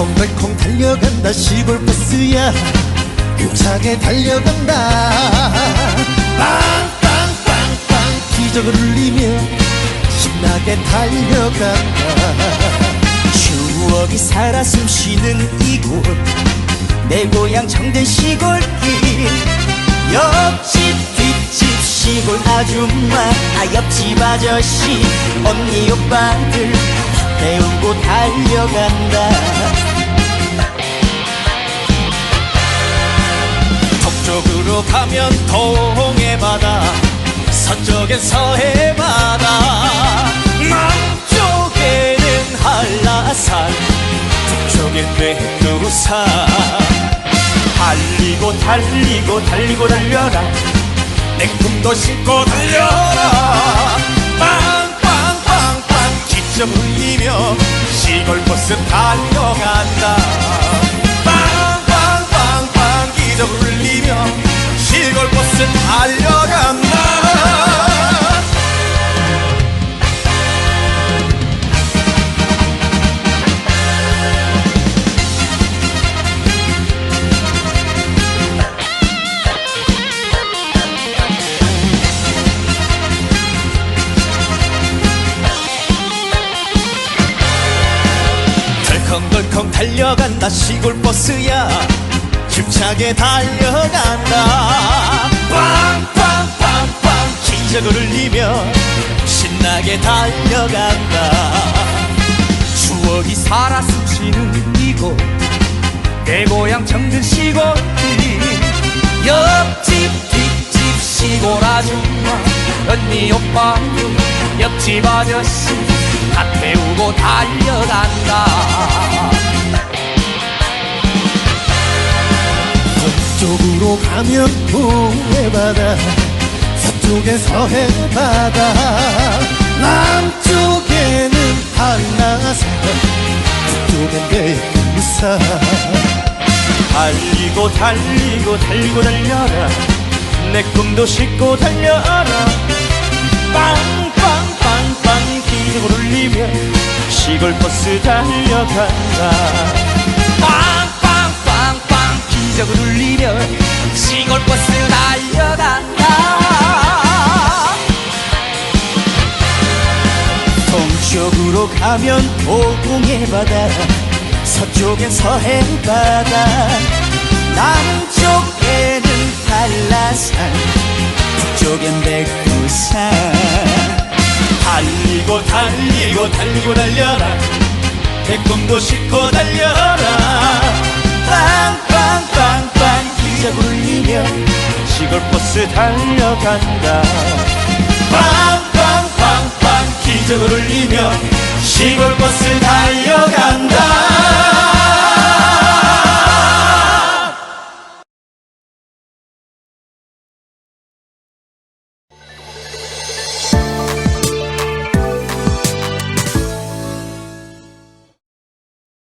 덜컹덜컹 달려간다. 시골 버스야. 힘차게 달려간다. 빵빵빵빵. 기적을 울리며 신나게 달려간다. 추억이 살아 숨쉬는 이곳. 내 고향 정든 시골길. 옆집 뒷집 시골 아줌마. 아 옆집 아저씨. 언니 오빠들 배우고 달려간다. 북쪽으로 가면 동해 바다 서쪽엔 서해 바다. 남쪽에는 한라산 북쪽엔 백두산. 달리고 달리고 달리고 달려라. 내 꿈도 싣고 달려라 기점 울리며 시골 버스 달려간다. 빵빵빵빵 기점 울리며 덜컹덜컹 달려간다. 시골 버스야 힘차게 달려간다. 빵빵빵빵 기적을 울리며 신나게 달려간다. 추억이 살아 숨쉬는 이곳 내 고향 정든 시골길 옆집 뒷집 시골 아줌마 언니 오빠 옆집 아저씨 다 태우고 달려간다. 동쪽으로 가면 동해바다 서쪽엔 서해바다. 남쪽에는 한라산 북쪽엔 백두산 달리고 달리고 달리고 달려라. 내 꿈도 싣고 달려라. 빵빵빵빵 시골 버스 달려간다. 빵빵빵빵 기적을 울리며 시골 버스 달려간다. 동쪽으로 가면 오공의 바다 서쪽엔 서해 바다. 남쪽에 달리고 달려라. 내 꿈도 싣고 달려라. 빵빵빵빵 기적을 울리며 시골 버스 달려간다. 빵빵빵빵 기적을 울리며 시골 버스 달려간다